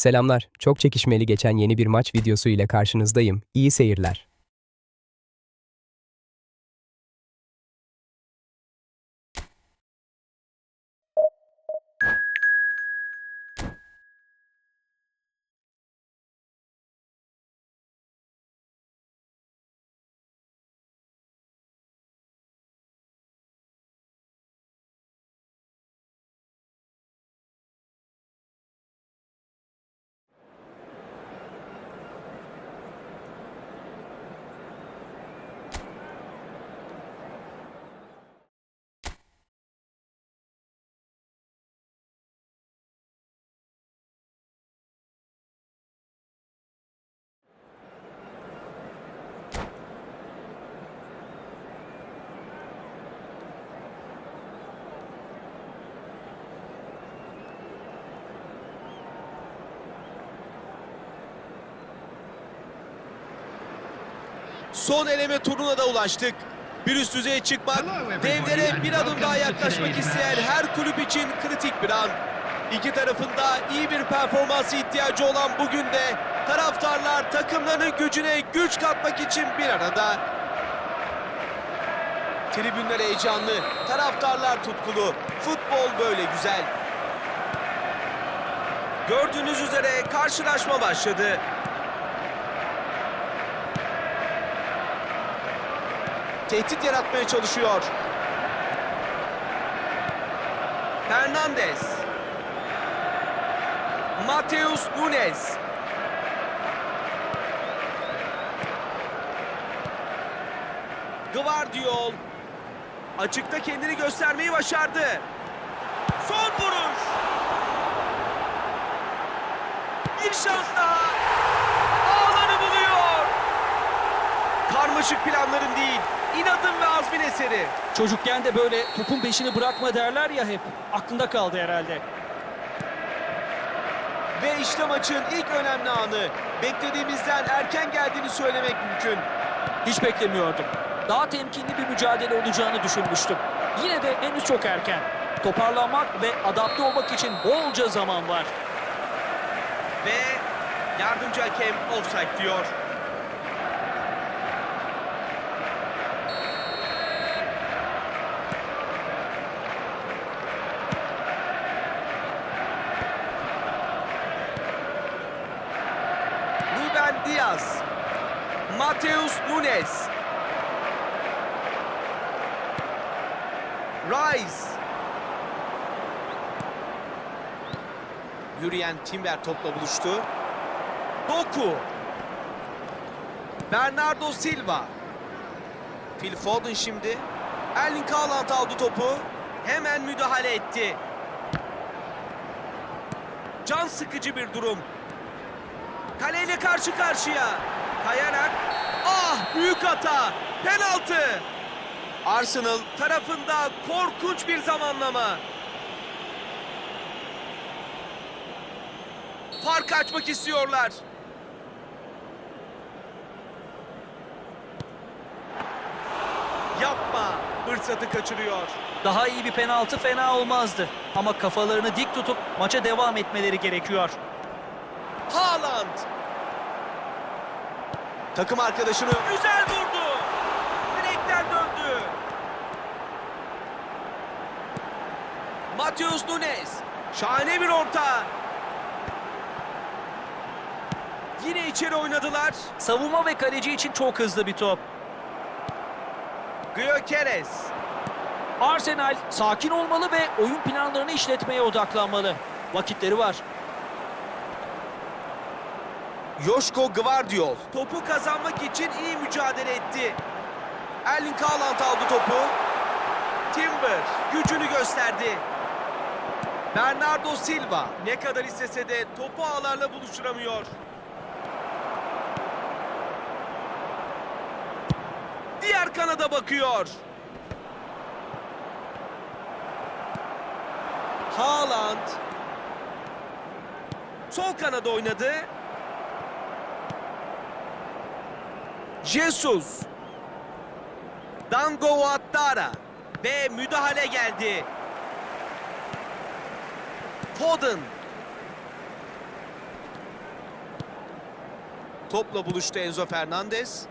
Selamlar. Çok çekişmeli geçen yeni bir maç videosu ile karşınızdayım. İyi seyirler. Son eleme turuna da ulaştık. Bir üst düzeye çıkmak, devlere bir adım daha yaklaşmak isteyen her kulüp için kritik bir an. İki tarafında iyi bir performansı ihtiyacı olan bugün de taraftarlar takımlarının gücüne güç katmak için bir arada. Tribünler heyecanlı, taraftarlar tutkulu. Futbol böyle güzel. Gördüğünüz üzere karşılaşma başladı. Tehdit yaratmaya çalışıyor. Hernandez. Mateus Nunes. Gvardiol. Açıkta kendini göstermeyi başardı. Son vuruş. Bir şans daha. Ağları buluyor. Karmaşık planların değil, inadın ve azmin eseri. Çocukken de böyle topun peşini bırakma derler ya hep. Aklında kaldı herhalde. Ve işte maçın ilk önemli anı. Beklediğimizden erken geldiğini söylemek mümkün. Hiç beklemiyordum. Daha temkinli bir mücadele olacağını düşünmüştüm. Yine de henüz çok erken. Toparlanmak ve adapte olmak için bolca zaman var. Ve yardımcı hakem offside diyor. Ruben Diaz. Mateus Nunes. Rice. Yürüyen Timber topla buluştu. Doku. Bernardo Silva. Phil Foden şimdi. Erling Haaland aldı topu. Hemen müdahale etti. Can sıkıcı bir durum. Kaleyle karşı karşıya. Kayarak. Ah büyük hata. Penaltı. Arsenal tarafında korkunç bir zamanlama. Fark açmak istiyorlar. Yapma. Fırsatı kaçırıyor. Daha iyi bir penaltı fena olmazdı. Ama kafalarını dik tutup maça devam etmeleri gerekiyor. Haaland. Takım arkadaşını güzel vurdu. Direkten döndü. Mateus Nunes. Şahane bir orta. Yine içeri oynadılar. Savunma ve kaleci için çok hızlı bir top. Gyökeres. Arsenal sakin olmalı ve oyun planlarını işletmeye odaklanmalı. Vakitleri var. Joşko Gvardiol. Topu kazanmak için iyi mücadele etti. Erling Haaland aldı topu. Timber gücünü gösterdi. Bernardo Silva ne kadar istese de topu ağlarla buluşturamıyor. Diğer kanada bakıyor. Haaland sol kanada oynadı. Jesus. Dango Ouattara. Ve müdahale geldi. Foden. Topla buluştu Enzo Fernandez.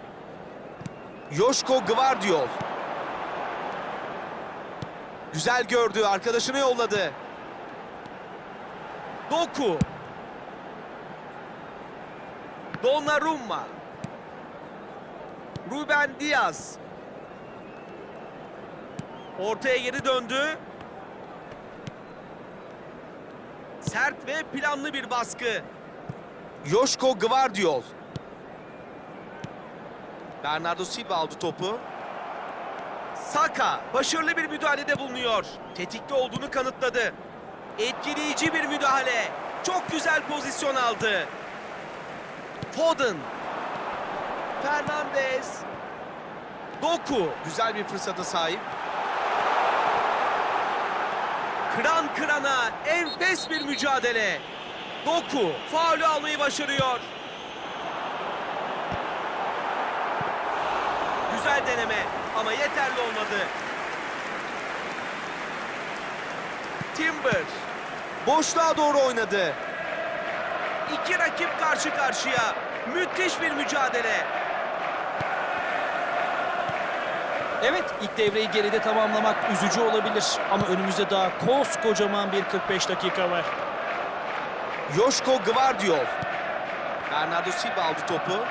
Yoşko Gvardiol. Güzel gördü, arkadaşını yolladı. Doku. Donnarumma. Ruben Diaz. Ortaya geri döndü. Sert ve planlı bir baskı. Yoşko Gvardiol. Bernardo Silva aldı topu. Saka başarılı bir müdahalede bulunuyor. Tetikte olduğunu kanıtladı. Etkileyici bir müdahale. Çok güzel pozisyon aldı. Foden. Fernandez. Doku güzel bir fırsata sahip. Kıran kırana enfes bir mücadele. Doku faulü almayı başarıyor. Güzel deneme ama yeterli olmadı. Timber boşluğa doğru oynadı. İki rakip karşı karşıya. Müthiş bir mücadele. Evet ilk devreyi geride tamamlamak üzücü olabilir ama önümüzde daha koskocaman bir 45 dakika var. Yoşko Gvardiol. Bernardo Silva aldı topu.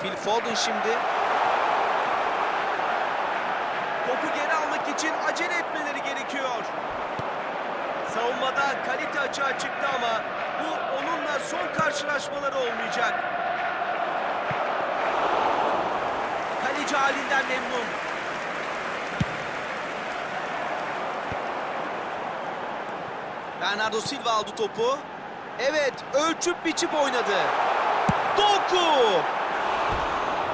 Phil Foden şimdi. Topu geri almak için acele etmeleri gerekiyor. Savunmada kalite açığa çıktı ama bu onunla son karşılaşmaları olmayacak. Kaleci halinden memnun. Bernardo Silva aldı topu. Evet, ölçüp biçip oynadı. Doku!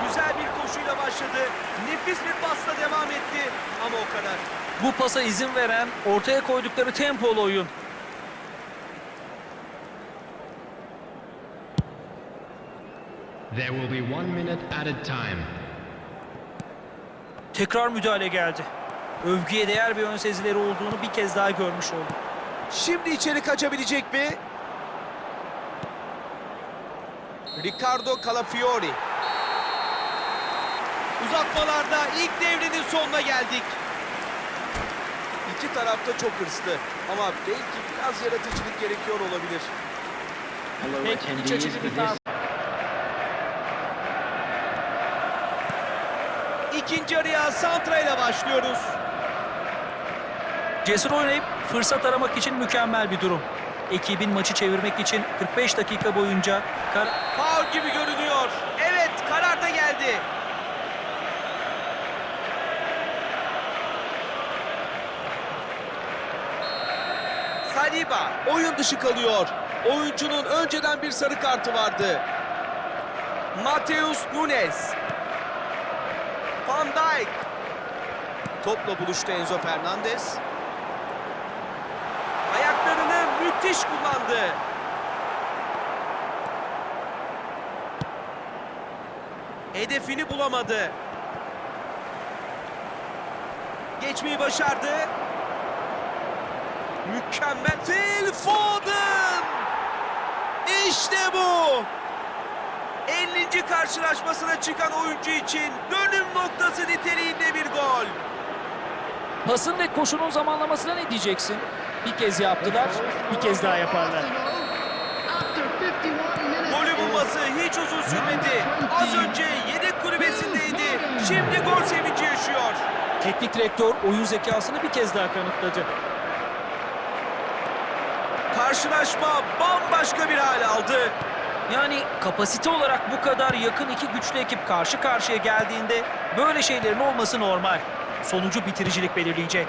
Güzel bir koşuyla başladı. Nefis bir pasla devam etti. Ama o kadar. Bu pasa izin veren ortaya koydukları tempolu oyun. There will be one minute at a time. Tekrar müdahale geldi. Övgüye değer bir ön sezileri olduğunu bir kez daha görmüş olduk. Şimdi içeri kaçabilecek mi? Ricardo Calafiori. Uzatmalarda ilk devrenin sonuna geldik. İki tarafta çok hırslı ama belki biraz yaratıcılık gerekiyor olabilir. Hello Pek iç açıcı bir tarz. İkinci yarıya Santra ile başlıyoruz. Cesur oynayıp fırsat aramak için mükemmel bir durum. Ekibin maçı çevirmek için 45 dakika boyunca kar Faul gibi görünüyor. Evet karar da geldi. Saliba oyun dışı kalıyor. Oyuncunun önceden bir sarı kartı vardı. Mateus Nunes. Van Dijk. Topla buluştu Enzo Fernandez. Ayaklarını müthiş kullandı. Hedefini bulamadı. Geçmeyi başardı. Mükemmel. Phil Foden! İşte bu! 50. karşılaşmasına çıkan oyuncu için dönüm noktası niteliğinde bir gol. Pasın ve koşunun zamanlamasına ne diyeceksin? Bir kez yaptılar, bir kez daha yaparlar. After 51 minutes, Golü bulması hiç uzun sürmedi. Az önce yedek kulübesindeydi. Şimdi gol sevinci yaşıyor. Teknik direktör oyun zekasını bir kez daha kanıtladı. Karşılaşma bambaşka bir hal aldı. Yani kapasite olarak bu kadar yakın iki güçlü ekip karşı karşıya geldiğinde böyle şeylerin olması normal. Sonucu bitiricilik belirleyecek.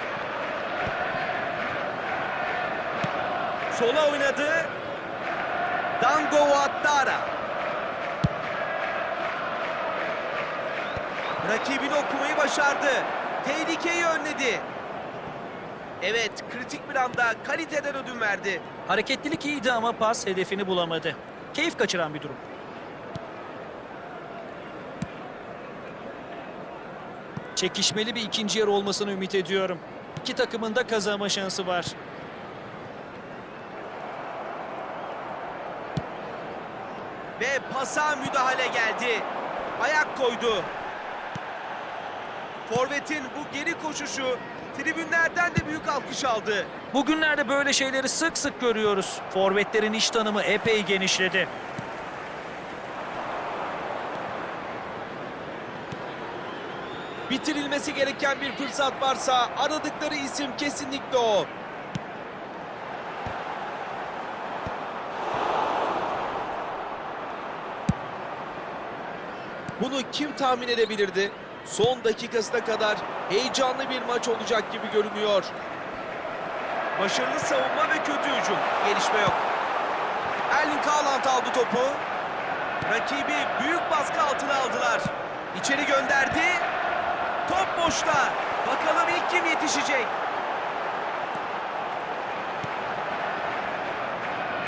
Sola oynadı. Dango Ouattara. Rakibini okumayı başardı. Tehlikeyi önledi. Evet, kritik bir anda kaliteden ödün verdi. Hareketlilik iyiydi ama pas hedefini bulamadı. Keyif kaçıran bir durum. Çekişmeli bir ikinci yarı olmasını ümit ediyorum. İki takımın da kazanma şansı var. Ve pasa müdahale geldi. Ayak koydu. Forvet'in bu geri koşuşu tribünlerden de büyük alkış aldı. Bugünlerde böyle şeyleri sık sık görüyoruz. Forvetlerin iş tanımı epey genişledi. Bitirilmesi gereken bir fırsat varsa aradıkları isim kesinlikle o. Bunu kim tahmin edebilirdi? Son dakikasına kadar heyecanlı bir maç olacak gibi görünüyor. Başarılı savunma ve kötü hücum. Gelişme yok. Erling Haaland aldı topu. Rakibi büyük baskı altına aldılar. İçeri gönderdi. Top boşta. Bakalım ilk kim yetişecek?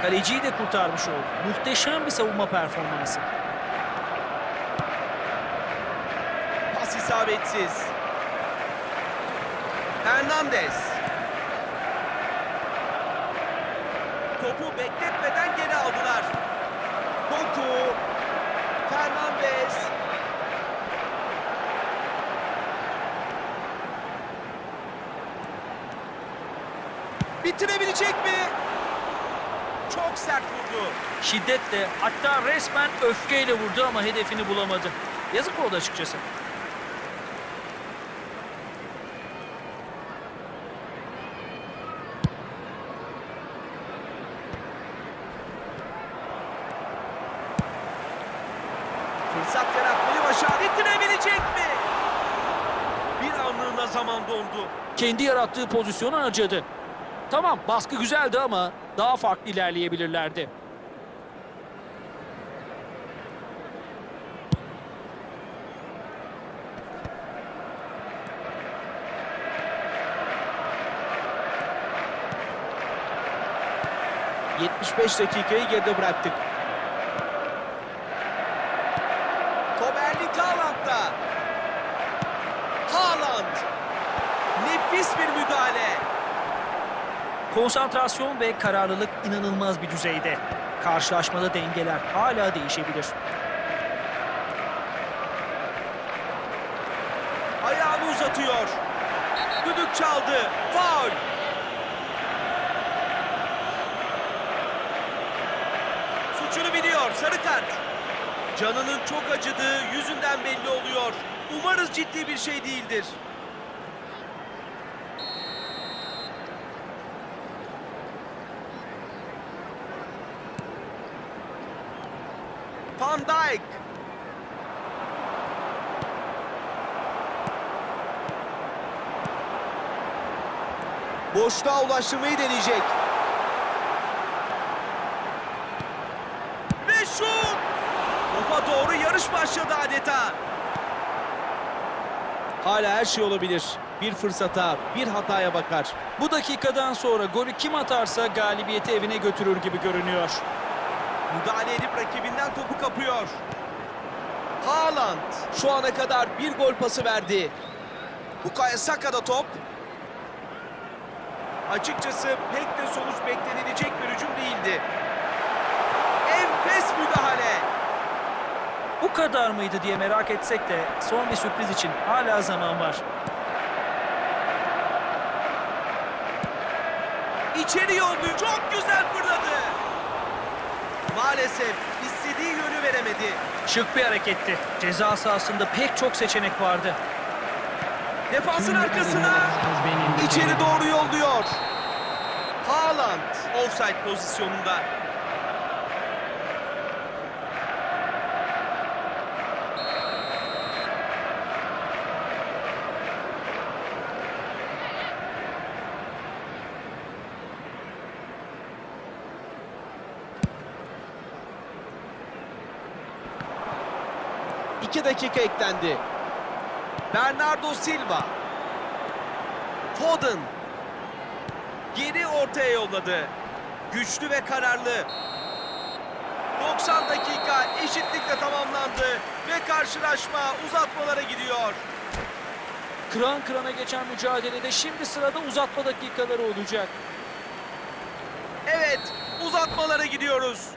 Kaleciyi de kurtarmış oldu. Muhteşem bir savunma performansı. İsabetsiz. Hernandez. Topu bekletmeden geri aldılar. Doku. Fernandez. Bitirebilecek mi? Çok sert vurdu. Şiddetle hatta resmen öfkeyle vurdu ama hedefini bulamadı. Yazık oldu açıkçası. Fırsat yaratmayı başardı. Bitirebilecek mi? Bir anlığına zaman dondu. Kendi yarattığı pozisyonu harcadı. Tamam baskı güzeldi ama daha farklı ilerleyebilirlerdi. Hı. 75 dakikayı geride bıraktık. Top Erling Haaland'da. Haaland. Nefis bir müdahale. Konsantrasyon ve kararlılık inanılmaz bir düzeyde. Karşılaşmada dengeler hala değişebilir. Ayağını uzatıyor. Düdük çaldı. Faul. Suçunu biliyor. Sarı kart. Canının çok acıdığı yüzünden belli oluyor. Umarız ciddi bir şey değildir. Van Dijk. Boşluğa ulaştırmayı deneyecek. Ve şut! Topa doğru yarış başladı adeta. Hala her şey olabilir. Bir fırsata, bir hataya bakar. Bu dakikadan sonra golü kim atarsa galibiyeti evine götürür gibi görünüyor. Müdahale edip rakibinden topu kapıyor. Haaland şu ana kadar bir gol pası verdi. Bukayo Saka'da top. Açıkçası pek de sonuç beklenilecek bir hücum değildi. Enfes müdahale. Bu kadar mıydı diye merak etsek de son bir sürpriz için hala zaman var. İçeri yolluyor. Çok güzel fırladı. Maalesef istediği yönü veremedi. Şık bir hareketti. Ceza sahasında pek çok seçenek vardı. Defansın arkasına içeri doğru yolluyor. Haaland offside pozisyonunda. İki dakika eklendi. Bernardo Silva. Foden. Geri ortaya yolladı. Güçlü ve kararlı. 90 dakika eşitlikle tamamlandı ve karşılaşma uzatmalara gidiyor. Kıran kırana geçen mücadelede şimdi sırada uzatma dakikaları olacak. Evet, uzatmalara gidiyoruz.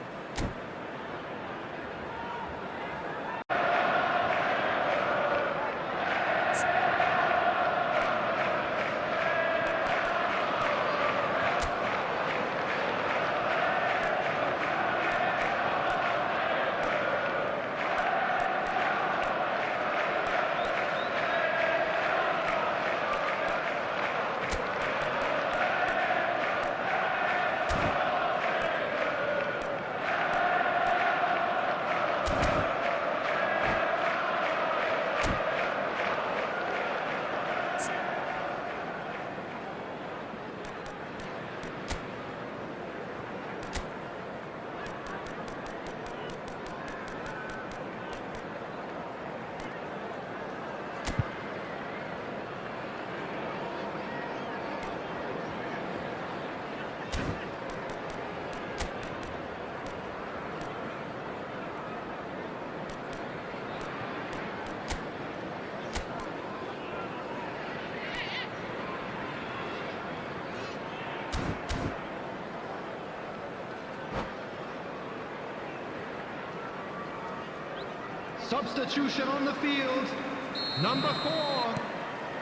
Substitution on the field. Number four,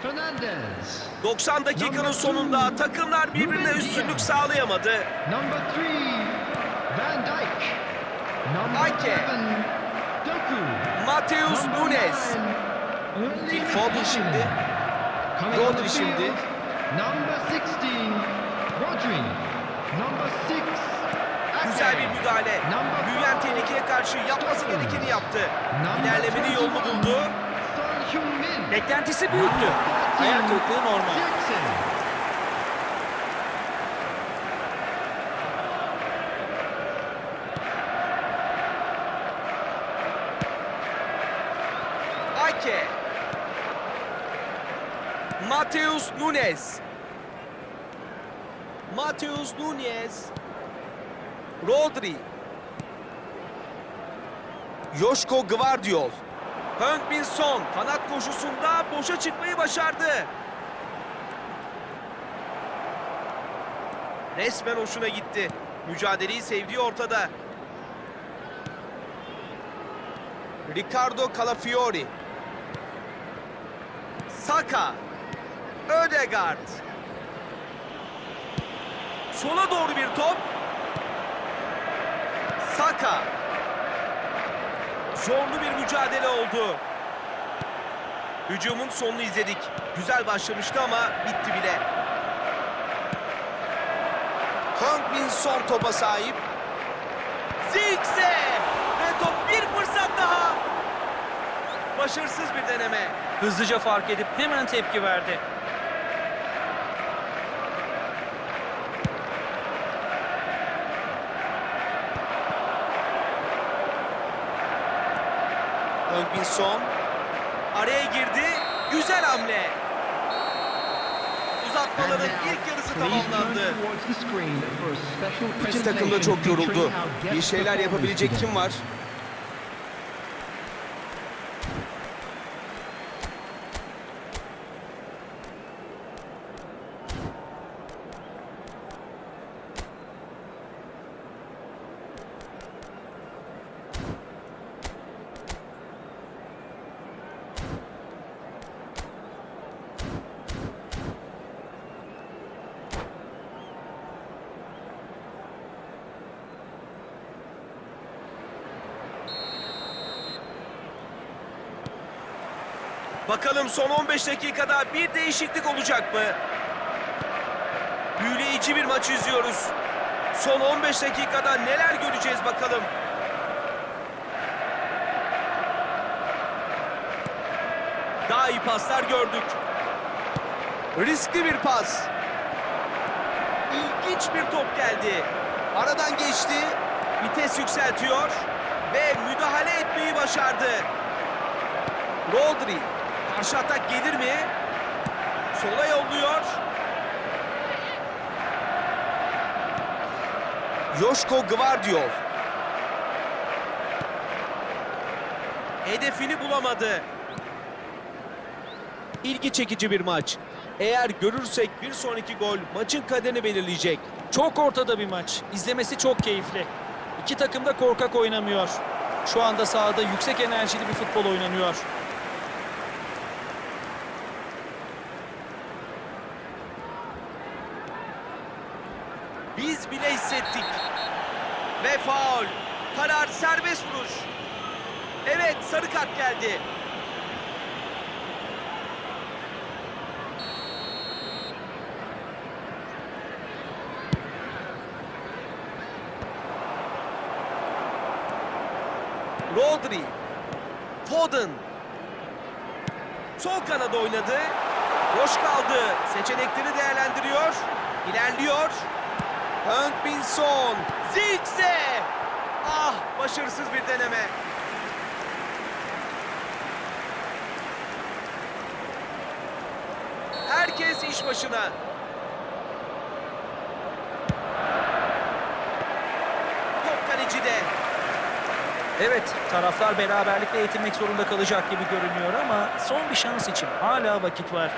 Fernandez. 90 dakikanın sonunda takımlar birbirine üstünlük sağlayamadı. Number three, Van Dijk. Number Ake. eleven, Doku. Mateus Nunes. Phil Foden şimdi. Rodri şimdi. Number 16, Rodri. Number six, Ake. Güzel bir müdahale. Büyüyen tehlikeye karşı yapması gerekeni yaptı. İlerlemenin yolunu 21, buldu. Beklentisi büyüktü. Hayal kırıklığı normal. Ake. Mateus Nunes. Mateus Nunes. Rodri. Joşko Gvardiol. Heung-Min Son kanat koşusunda boşa çıkmayı başardı. Resmen hoşuna gitti. Mücadeleyi sevdiği ortada. Ricardo Calafiori. Saka. Ödegaard. Sola doğru bir top. Saka. Zorlu bir mücadele oldu. Hücumun sonunu izledik. Güzel başlamıştı ama bitti bile. Heung-Min Son topa sahip. Zirkse! Ve top bir fırsat daha. Başarısız bir deneme. Hızlıca fark edip hemen tepki verdi. Heung-Min Son araya girdi. Güzel hamle. Uzatmaların ilk yarısı tamamlandı. İki takım da çok yoruldu. Bir şeyler yapabilecek kim var? Bakalım son 15 dakikada bir değişiklik olacak mı? Büyüleyici bir maç izliyoruz. Son 15 dakikada neler göreceğiz bakalım. Daha iyi paslar gördük. Riskli bir pas. İlginç bir top geldi. Aradan geçti. Vites yükseltiyor. Ve müdahale etmeyi başardı. Rodri. Karşı atak gelir mi? Sola yolluyor. Joşko Gvardiol. Hedefini bulamadı. İlgi çekici bir maç. Eğer görürsek bir sonraki gol maçın kaderini belirleyecek. Çok ortada bir maç. İzlemesi çok keyifli. İki takım da korkak oynamıyor. Şu anda sahada yüksek enerjili bir futbol oynanıyor. Biz bile hissettik. Ve faul. Karar serbest vuruş. Evet sarı kart geldi. Rodri. Foden. Sol kanada oynadı. Boş kaldı. Seçenekleri değerlendiriyor. İlerliyor. Heung-Min Son. Zirkse. Başarısız bir deneme. Herkes iş başına. Top kalecide. Evet, taraflar beraberlikle yetinmek zorunda kalacak gibi görünüyor ama son bir şans için hala vakit var.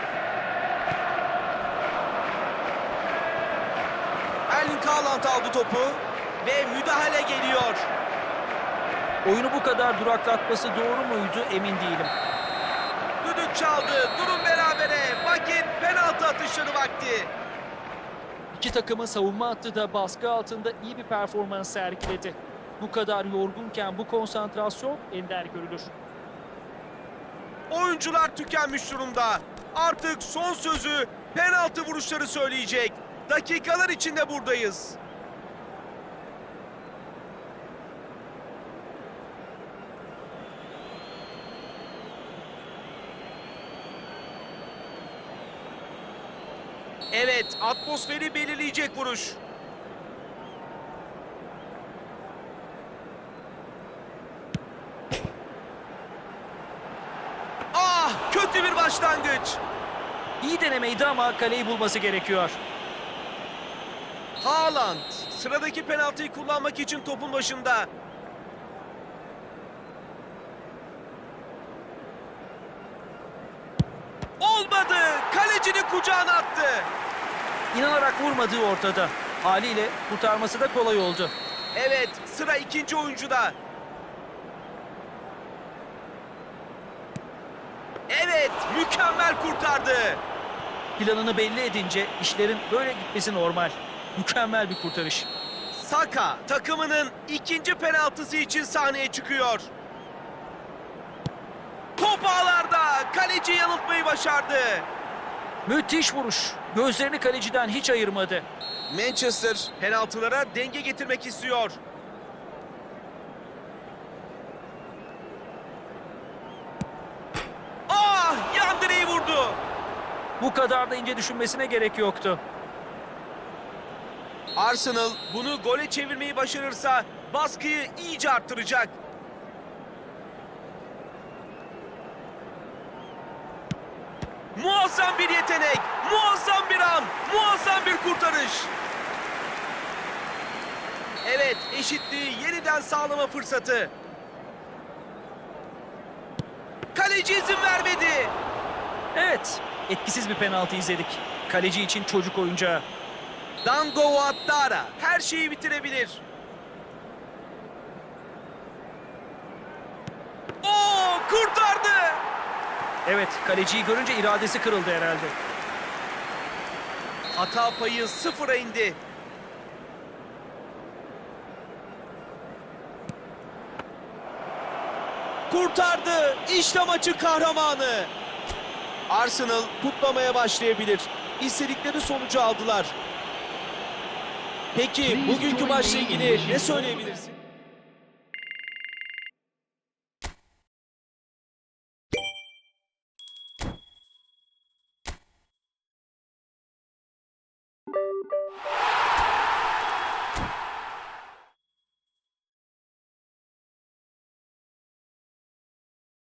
Erling Haaland aldı topu ve müdahale geliyor. Oyunu bu kadar duraklatması doğru muydu emin değilim. Düdük çaldı. Durum berabere. Vakit penaltı atışları vakti. İki takımın savunma hattı da baskı altında iyi bir performans sergiledi. Bu kadar yorgunken bu konsantrasyon ender görülür. Oyuncular tükenmiş durumda. Artık son sözü penaltı vuruşları söyleyecek. Dakikalar içinde buradayız. Evet, atmosferi belirleyecek vuruş. Ah, kötü bir başlangıç. İyi denemeydi ama kaleyi bulması gerekiyor. Haaland sıradaki penaltıyı kullanmak için topun başında. Olmadı. Kalecinin kucağına attı. İnanarak vurmadığı ortada. Haliyle kurtarması da kolay oldu. Evet, sıra ikinci oyuncuda. Evet, mükemmel kurtardı. Planını belli edince işlerin böyle gitmesi normal. Mükemmel bir kurtarış. Saka takımının ikinci penaltısı için sahneye çıkıyor. Top ağlarda. Kaleci yanıltmayı başardı. Müthiş vuruş. Gözlerini kaleciden hiç ayırmadı. Manchester penaltılara denge getirmek istiyor. Ah! Yan direği vurdu. Bu kadar da ince düşünmesine gerek yoktu. Arsenal bunu gole çevirmeyi başarırsa baskıyı iyice arttıracak. Muazzam bir yetenek, muazzam bir an, muazzam bir kurtarış. Evet, eşitliği yeniden sağlama fırsatı. Kaleci izin vermedi. Evet, etkisiz bir penaltı izledik. Kaleci için çocuk oyuncağı. Dango Ouattara her şeyi bitirebilir. Oo, kurtardı. Evet, kaleciyi görünce iradesi kırıldı herhalde. Hata payı sıfıra indi. Kurtardı. İşte maçın kahramanı. Arsenal kutlamaya başlayabilir. İstedikleri sonucu aldılar. Peki bugünkü maçla ilgili ne söyleyebilirsin?